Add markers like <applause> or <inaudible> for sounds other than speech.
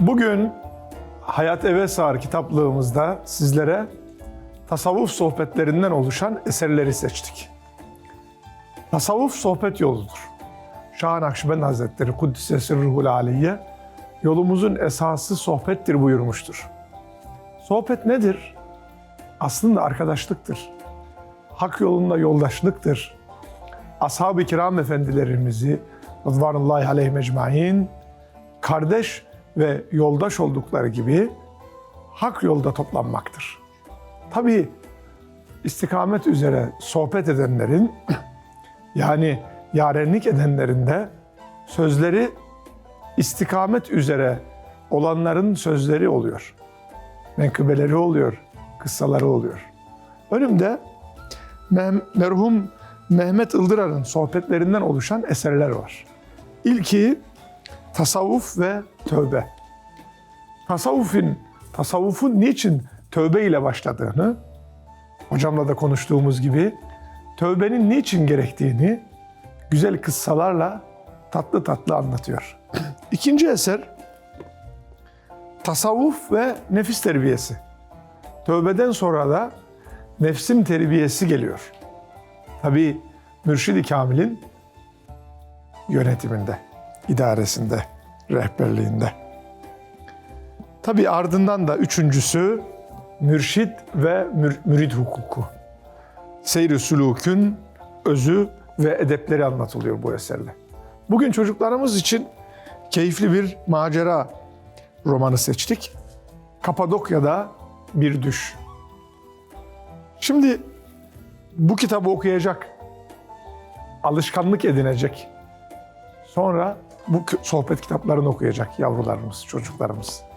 Bugün Hayat Eve Sığar kitaplığımızda sizlere tasavvuf sohbetlerinden oluşan eserleri seçtik. Tasavvuf sohbet yoludur. Şah Nakşibend Hazretleri Kuddise Sırruhul Aliye yolumuzun esası sohbettir buyurmuştur. Sohbet nedir? Aslında arkadaşlıktır. Hak yolunda yoldaşlıktır. Ashab-ı kiram efendilerimizi Rıdvanullahi aleyhi mecmain kardeş ve yoldaş oldukları gibi hak yolda toplanmaktır. Tabii istikamet üzere sohbet edenlerin <clears throat> yani yarenlik edenlerin de sözleri istikamet üzere olanların sözleri oluyor. Menkıbeleri oluyor, kıssaları oluyor. Önümde merhum Mehmet Ildırar'ın sohbetlerinden oluşan eserler var. İlki tasavvuf ve tövbe. Tasavvufun, tasavvufun niçin tövbe ile başladığını, hocamla da konuştuğumuz gibi tövbenin niçin gerektiğini güzel kıssalarla tatlı tatlı anlatıyor. <clears throat> İkinci eser tasavvuf ve nefis terbiyesi. Tövbeden sonra da nefsin terbiyesi geliyor. Tabi Mürşid-i Kamil'in yönetiminde, idaresinde, rehberliğinde. Tabi ardından da üçüncüsü mürşid ve mür- mürid hukuku. Seyri sülûkün özü ve edepleri anlatılıyor bu eserde. Bugün çocuklarımız için keyifli bir macera romanı seçtik. Kapadokya'da bir düş. Şimdi bu kitabı okuyacak, alışkanlık edinecek. Sonra bu sohbet kitaplarını okuyacak yavrularımız, çocuklarımız.